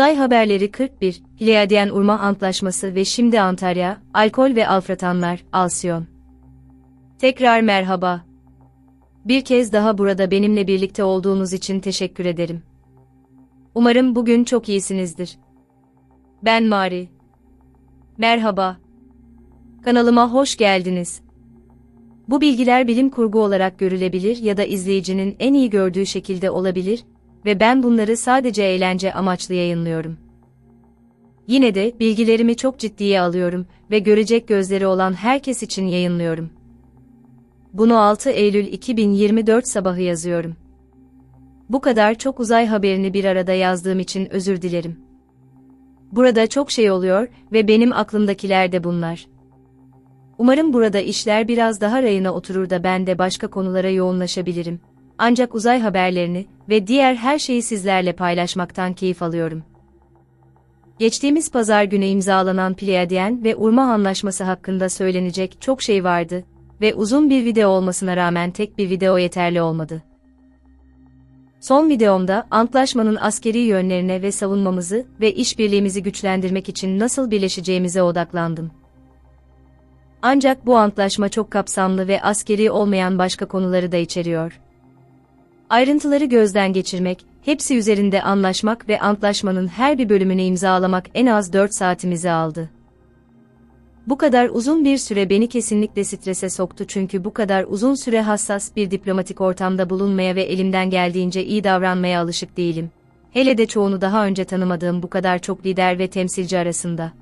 Uzay Haberleri 41, Pleiadiyen Urma Antlaşması ve şimdi Antalya, Alkol ve Alfratanlar, Alsiyon. Tekrar merhaba. Bir kez daha burada benimle birlikte olduğunuz için teşekkür ederim. Umarım bugün çok iyisinizdir. Ben Mari. Merhaba. Kanalıma hoş geldiniz. Bu bilgiler bilim kurgu olarak görülebilir ya da izleyicinin en iyi gördüğü şekilde olabilir ve ben bunları sadece eğlence amaçlı yayınlıyorum. Yine de bilgilerimi çok ciddiye alıyorum ve görecek gözleri olan herkes için yayınlıyorum. Bunu 6 Eylül 2024 sabahı yazıyorum. Bu kadar çok uzay haberini bir arada yazdığım için özür dilerim. Burada çok şey oluyor ve benim aklımdakiler de bunlar. Umarım burada işler biraz daha rayına oturur da ben de başka konulara yoğunlaşabilirim. Ancak uzay haberlerini ve diğer her şeyi sizlerle paylaşmaktan keyif alıyorum. Geçtiğimiz pazar günü imzalanan Pleiadiyen ve Urma Anlaşması hakkında söylenecek çok şey vardı ve uzun bir video olmasına rağmen tek bir video yeterli olmadı. Son videomda antlaşmanın askeri yönlerine ve savunmamızı ve işbirliğimizi güçlendirmek için nasıl birleşeceğimize odaklandım. Ancak bu antlaşma çok kapsamlı ve askeri olmayan başka konuları da içeriyor. Ayrıntıları gözden geçirmek, hepsi üzerinde anlaşmak ve antlaşmanın her bir bölümünü imzalamak en az 4 saatimizi aldı. Bu kadar uzun bir süre beni kesinlikle strese soktu çünkü bu kadar uzun süre hassas bir diplomatik ortamda bulunmaya ve elimden geldiğince iyi davranmaya alışık değilim. Hele de çoğunu daha önce tanımadığım bu kadar çok lider ve temsilci arasında.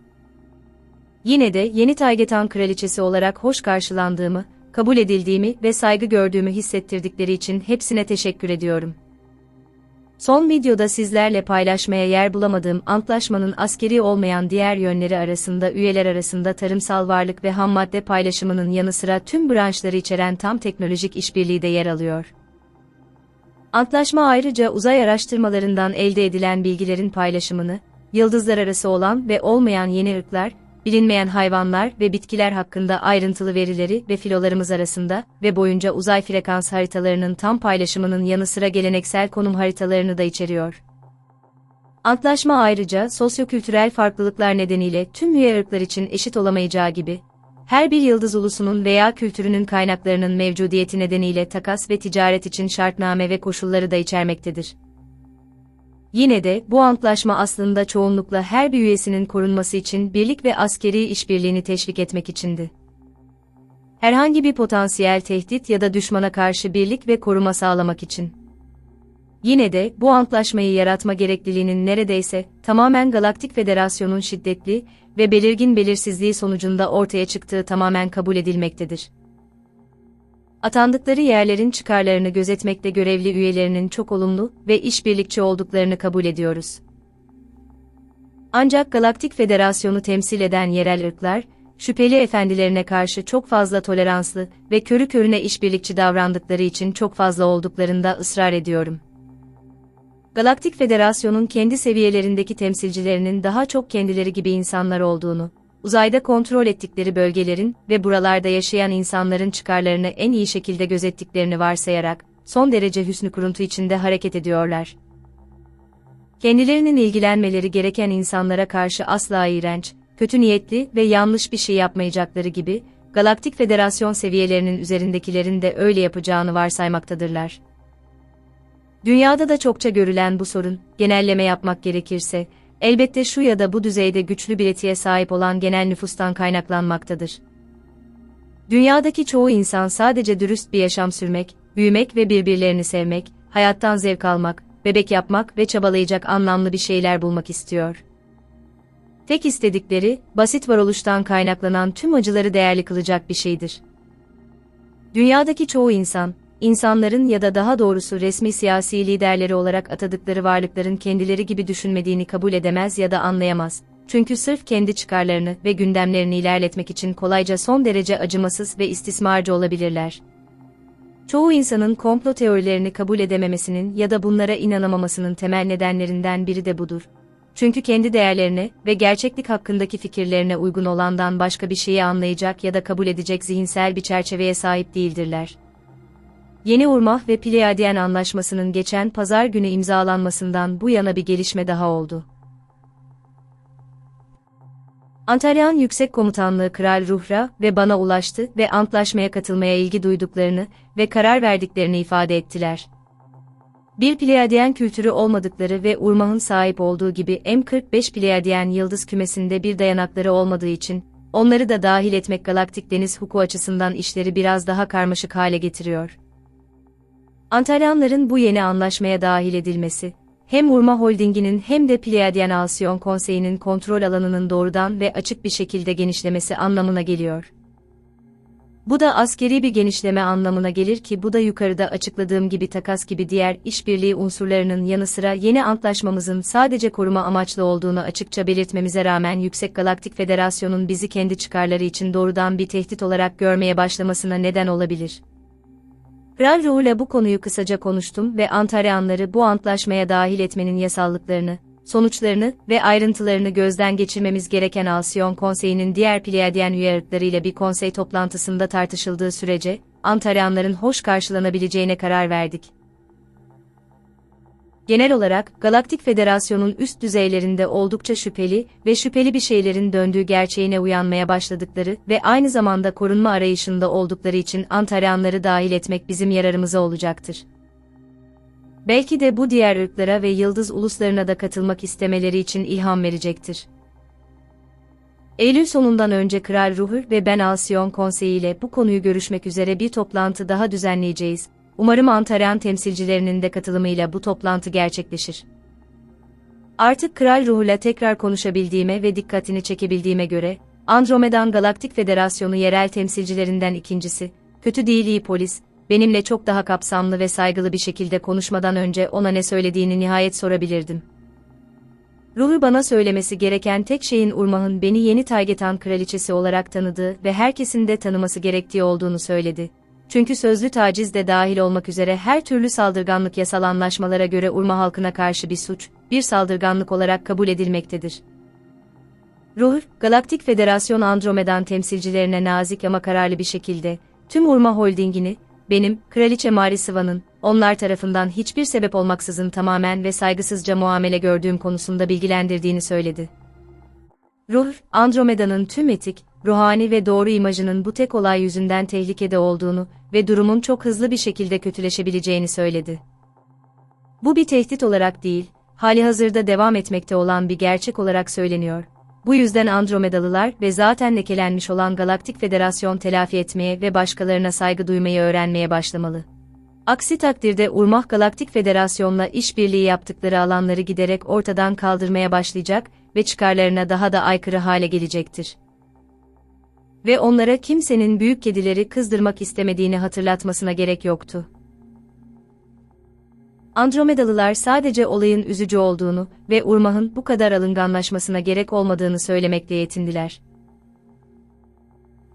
Yine de yeni Taygetan kraliçesi olarak hoş karşılandığımı, kabul edildiğimi ve saygı gördüğümü hissettirdikleri için hepsine teşekkür ediyorum. Son videoda sizlerle paylaşmaya yer bulamadığım antlaşmanın askeri olmayan diğer yönleri arasında üyeler arasında tarımsal varlık ve ham madde paylaşımının yanı sıra tüm branşları içeren tam teknolojik işbirliği de yer alıyor. Antlaşma ayrıca uzay araştırmalarından elde edilen bilgilerin paylaşımını, yıldızlar arası olan ve olmayan yeni ırklar, bilinmeyen hayvanlar ve bitkiler hakkında ayrıntılı verileri ve filolarımız arasında ve boyunca uzay frekans haritalarının tam paylaşımının yanı sıra geleneksel konum haritalarını da içeriyor. Antlaşma ayrıca sosyokültürel farklılıklar nedeniyle tüm üye ırklar için eşit olamayacağı gibi, her bir yıldız ulusunun veya kültürünün kaynaklarının mevcudiyeti nedeniyle takas ve ticaret için şartname ve koşulları da içermektedir. Yine de bu antlaşma aslında çoğunlukla her bir üyesinin korunması için birlik ve askeri işbirliğini teşvik etmek içindi. Herhangi bir potansiyel tehdit ya da düşmana karşı birlik ve koruma sağlamak için. Yine de bu antlaşmayı yaratma gerekliliğinin neredeyse tamamen Galaktik Federasyon'un şiddetli ve belirgin belirsizliği sonucunda ortaya çıktığı tamamen kabul edilmektedir atandıkları yerlerin çıkarlarını gözetmekte görevli üyelerinin çok olumlu ve işbirlikçi olduklarını kabul ediyoruz. Ancak Galaktik Federasyonu temsil eden yerel ırklar, şüpheli efendilerine karşı çok fazla toleranslı ve körü körüne işbirlikçi davrandıkları için çok fazla olduklarında ısrar ediyorum. Galaktik Federasyon'un kendi seviyelerindeki temsilcilerinin daha çok kendileri gibi insanlar olduğunu, uzayda kontrol ettikleri bölgelerin ve buralarda yaşayan insanların çıkarlarını en iyi şekilde gözettiklerini varsayarak, son derece hüsnü kuruntu içinde hareket ediyorlar. Kendilerinin ilgilenmeleri gereken insanlara karşı asla iğrenç, kötü niyetli ve yanlış bir şey yapmayacakları gibi, Galaktik Federasyon seviyelerinin üzerindekilerin de öyle yapacağını varsaymaktadırlar. Dünyada da çokça görülen bu sorun, genelleme yapmak gerekirse, elbette şu ya da bu düzeyde güçlü bir etiğe sahip olan genel nüfustan kaynaklanmaktadır. Dünyadaki çoğu insan sadece dürüst bir yaşam sürmek, büyümek ve birbirlerini sevmek, hayattan zevk almak, bebek yapmak ve çabalayacak anlamlı bir şeyler bulmak istiyor. Tek istedikleri, basit varoluştan kaynaklanan tüm acıları değerli kılacak bir şeydir. Dünyadaki çoğu insan, insanların ya da daha doğrusu resmi siyasi liderleri olarak atadıkları varlıkların kendileri gibi düşünmediğini kabul edemez ya da anlayamaz. Çünkü sırf kendi çıkarlarını ve gündemlerini ilerletmek için kolayca son derece acımasız ve istismarcı olabilirler. Çoğu insanın komplo teorilerini kabul edememesinin ya da bunlara inanamamasının temel nedenlerinden biri de budur. Çünkü kendi değerlerine ve gerçeklik hakkındaki fikirlerine uygun olandan başka bir şeyi anlayacak ya da kabul edecek zihinsel bir çerçeveye sahip değildirler. Yeni Urmah ve Pleiadiyen Anlaşması'nın geçen pazar günü imzalanmasından bu yana bir gelişme daha oldu. Antalyan Yüksek Komutanlığı Kral Ruhra ve bana ulaştı ve antlaşmaya katılmaya ilgi duyduklarını ve karar verdiklerini ifade ettiler. Bir Pleiadiyen kültürü olmadıkları ve Urmah'ın sahip olduğu gibi M45 Pleiadiyen yıldız kümesinde bir dayanakları olmadığı için, onları da dahil etmek galaktik deniz hukuku açısından işleri biraz daha karmaşık hale getiriyor. Antalyanların bu yeni anlaşmaya dahil edilmesi, hem Urma Holding'inin hem de Pleiadiyen Asyon Konseyi'nin kontrol alanının doğrudan ve açık bir şekilde genişlemesi anlamına geliyor. Bu da askeri bir genişleme anlamına gelir ki bu da yukarıda açıkladığım gibi takas gibi diğer işbirliği unsurlarının yanı sıra yeni antlaşmamızın sadece koruma amaçlı olduğunu açıkça belirtmemize rağmen Yüksek Galaktik Federasyon'un bizi kendi çıkarları için doğrudan bir tehdit olarak görmeye başlamasına neden olabilir. Ruh'la bu konuyu kısaca konuştum ve Antaryanları bu antlaşmaya dahil etmenin yasallıklarını, sonuçlarını ve ayrıntılarını gözden geçirmemiz gereken Alsiyon Konseyi'nin diğer Pleiadiyen üyelikleri bir konsey toplantısında tartışıldığı sürece, Antaryanların hoş karşılanabileceğine karar verdik. Genel olarak, Galaktik Federasyon'un üst düzeylerinde oldukça şüpheli ve şüpheli bir şeylerin döndüğü gerçeğine uyanmaya başladıkları ve aynı zamanda korunma arayışında oldukları için Antaryanları dahil etmek bizim yararımıza olacaktır. Belki de bu diğer ırklara ve yıldız uluslarına da katılmak istemeleri için ilham verecektir. Eylül sonundan önce Kral Ruhur ve Ben Alsiyon Konseyi ile bu konuyu görüşmek üzere bir toplantı daha düzenleyeceğiz. Umarım Antaryan temsilcilerinin de katılımıyla bu toplantı gerçekleşir. Artık Kral Ruh'la tekrar konuşabildiğime ve dikkatini çekebildiğime göre, Andromedan Galaktik Federasyonu yerel temsilcilerinden ikincisi, kötü değil iyi polis, benimle çok daha kapsamlı ve saygılı bir şekilde konuşmadan önce ona ne söylediğini nihayet sorabilirdim. Ruhu bana söylemesi gereken tek şeyin Urmah'ın beni yeni Taygetan kraliçesi olarak tanıdığı ve herkesin de tanıması gerektiği olduğunu söyledi. Çünkü sözlü taciz de dahil olmak üzere her türlü saldırganlık yasal anlaşmalara göre Urma halkına karşı bir suç, bir saldırganlık olarak kabul edilmektedir. Ruhr, Galaktik Federasyon Andromedan temsilcilerine nazik ama kararlı bir şekilde, tüm Urma Holding'ini, benim, Kraliçe Marisiva'nın, onlar tarafından hiçbir sebep olmaksızın tamamen ve saygısızca muamele gördüğüm konusunda bilgilendirdiğini söyledi. Ruh, Andromeda'nın tüm etik, ruhani ve doğru imajının bu tek olay yüzünden tehlikede olduğunu ve durumun çok hızlı bir şekilde kötüleşebileceğini söyledi. Bu bir tehdit olarak değil, hali hazırda devam etmekte olan bir gerçek olarak söyleniyor. Bu yüzden Andromedalılar ve zaten lekelenmiş olan Galaktik Federasyon telafi etmeye ve başkalarına saygı duymayı öğrenmeye başlamalı. Aksi takdirde Urmah Galaktik Federasyon'la işbirliği yaptıkları alanları giderek ortadan kaldırmaya başlayacak ve çıkarlarına daha da aykırı hale gelecektir. Ve onlara kimsenin büyük kedileri kızdırmak istemediğini hatırlatmasına gerek yoktu. Andromedalılar sadece olayın üzücü olduğunu ve Urmah'ın bu kadar alınganlaşmasına gerek olmadığını söylemekle yetindiler.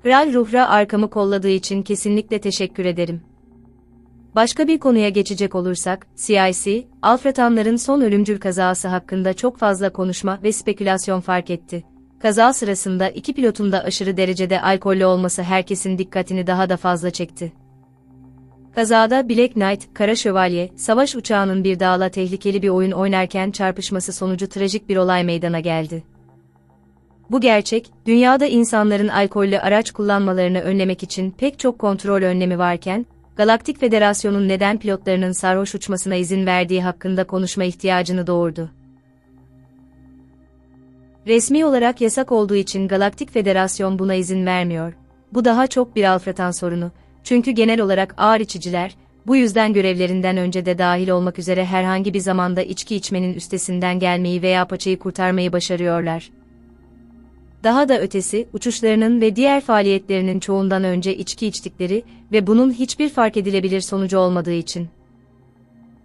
Kral Ruhra arkamı kolladığı için kesinlikle teşekkür ederim. Başka bir konuya geçecek olursak, CIC, Alfretanların son ölümcül kazası hakkında çok fazla konuşma ve spekülasyon fark etti. Kaza sırasında iki pilotun da aşırı derecede alkollü olması herkesin dikkatini daha da fazla çekti. Kazada Black Knight, Kara Şövalye, savaş uçağının bir dağla tehlikeli bir oyun oynarken çarpışması sonucu trajik bir olay meydana geldi. Bu gerçek, dünyada insanların alkollü araç kullanmalarını önlemek için pek çok kontrol önlemi varken, Galaktik Federasyon'un neden pilotlarının sarhoş uçmasına izin verdiği hakkında konuşma ihtiyacını doğurdu. Resmi olarak yasak olduğu için Galaktik Federasyon buna izin vermiyor. Bu daha çok bir Alfretan sorunu. Çünkü genel olarak ağır içiciler, bu yüzden görevlerinden önce de dahil olmak üzere herhangi bir zamanda içki içmenin üstesinden gelmeyi veya paçayı kurtarmayı başarıyorlar. Daha da ötesi, uçuşlarının ve diğer faaliyetlerinin çoğundan önce içki içtikleri ve bunun hiçbir fark edilebilir sonucu olmadığı için.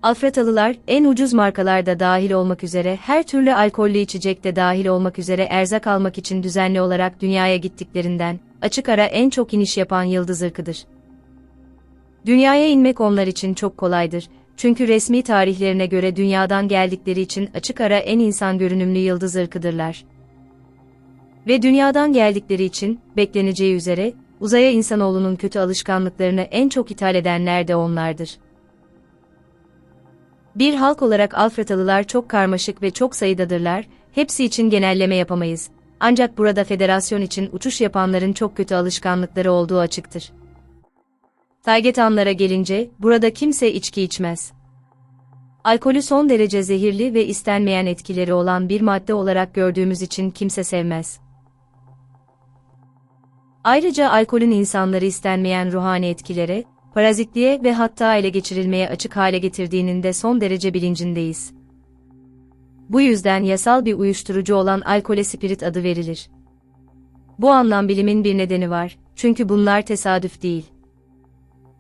Alfretalılar, en ucuz markalarda dahil olmak üzere her türlü alkollü içecek de dahil olmak üzere erzak almak için düzenli olarak dünyaya gittiklerinden, açık ara en çok iniş yapan yıldız ırkıdır. Dünyaya inmek onlar için çok kolaydır, çünkü resmi tarihlerine göre dünyadan geldikleri için açık ara en insan görünümlü yıldız ırkıdırlar. Ve dünyadan geldikleri için, bekleneceği üzere, uzaya insanoğlunun kötü alışkanlıklarını en çok ithal edenler de onlardır. Bir halk olarak Alfretalılar çok karmaşık ve çok sayıdadırlar, hepsi için genelleme yapamayız. Ancak burada federasyon için uçuş yapanların çok kötü alışkanlıkları olduğu açıktır. Taygetanlara gelince, burada kimse içki içmez. Alkolü son derece zehirli ve istenmeyen etkileri olan bir madde olarak gördüğümüz için kimse sevmez. Ayrıca alkolün insanları istenmeyen ruhani etkilere, parazitliğe ve hatta ele geçirilmeye açık hale getirdiğinin de son derece bilincindeyiz. Bu yüzden yasal bir uyuşturucu olan alkole spirit adı verilir. Bu anlam bilimin bir nedeni var, çünkü bunlar tesadüf değil.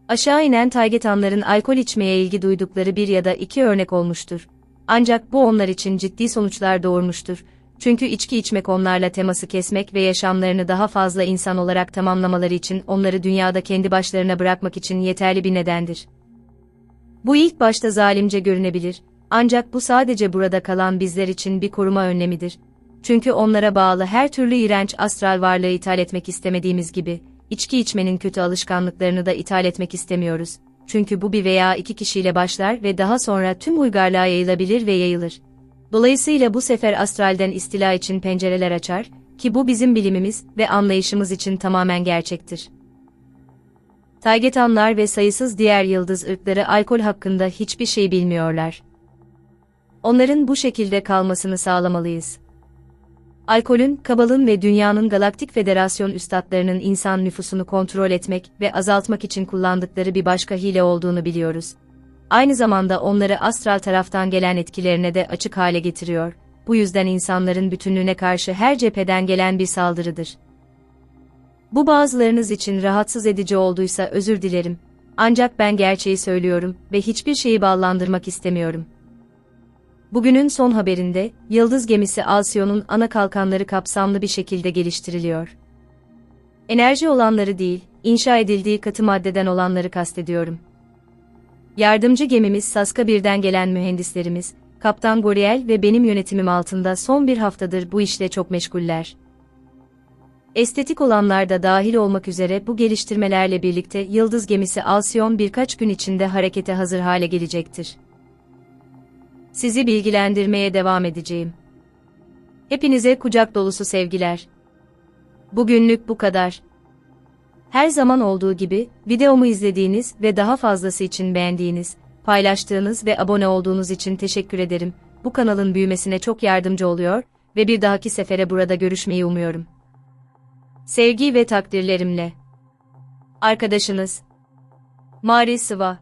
Aşağı inen taygetanların alkol içmeye ilgi duydukları bir ya da iki örnek olmuştur. Ancak bu onlar için ciddi sonuçlar doğurmuştur. Çünkü içki içmek onlarla teması kesmek ve yaşamlarını daha fazla insan olarak tamamlamaları için onları dünyada kendi başlarına bırakmak için yeterli bir nedendir. Bu ilk başta zalimce görünebilir, ancak bu sadece burada kalan bizler için bir koruma önlemidir. Çünkü onlara bağlı her türlü iğrenç astral varlığı ithal etmek istemediğimiz gibi, içki içmenin kötü alışkanlıklarını da ithal etmek istemiyoruz. Çünkü bu bir veya iki kişiyle başlar ve daha sonra tüm uygarlığa yayılabilir ve yayılır. Dolayısıyla bu sefer astralden istila için pencereler açar, ki bu bizim bilimimiz ve anlayışımız için tamamen gerçektir. Taygetanlar ve sayısız diğer yıldız ırkları alkol hakkında hiçbir şey bilmiyorlar. Onların bu şekilde kalmasını sağlamalıyız. Alkolün, kabalın ve dünyanın galaktik federasyon üstadlarının insan nüfusunu kontrol etmek ve azaltmak için kullandıkları bir başka hile olduğunu biliyoruz. Aynı zamanda onları astral taraftan gelen etkilerine de açık hale getiriyor. Bu yüzden insanların bütünlüğüne karşı her cepheden gelen bir saldırıdır. Bu bazılarınız için rahatsız edici olduysa özür dilerim. Ancak ben gerçeği söylüyorum ve hiçbir şeyi ballandırmak istemiyorum. Bugünün son haberinde, Yıldız gemisi Alcyon'un ana kalkanları kapsamlı bir şekilde geliştiriliyor. Enerji olanları değil, inşa edildiği katı maddeden olanları kastediyorum. Yardımcı gemimiz Saska birden gelen mühendislerimiz, Kaptan Goriel ve benim yönetimim altında son bir haftadır bu işle çok meşguller. Estetik olanlar da dahil olmak üzere bu geliştirmelerle birlikte Yıldız gemisi Alcyon birkaç gün içinde harekete hazır hale gelecektir. Sizi bilgilendirmeye devam edeceğim. Hepinize kucak dolusu sevgiler. Bugünlük bu kadar. Her zaman olduğu gibi, videomu izlediğiniz ve daha fazlası için beğendiğiniz, paylaştığınız ve abone olduğunuz için teşekkür ederim. Bu kanalın büyümesine çok yardımcı oluyor ve bir dahaki sefere burada görüşmeyi umuyorum. Sevgi ve takdirlerimle. Arkadaşınız Mari Sıva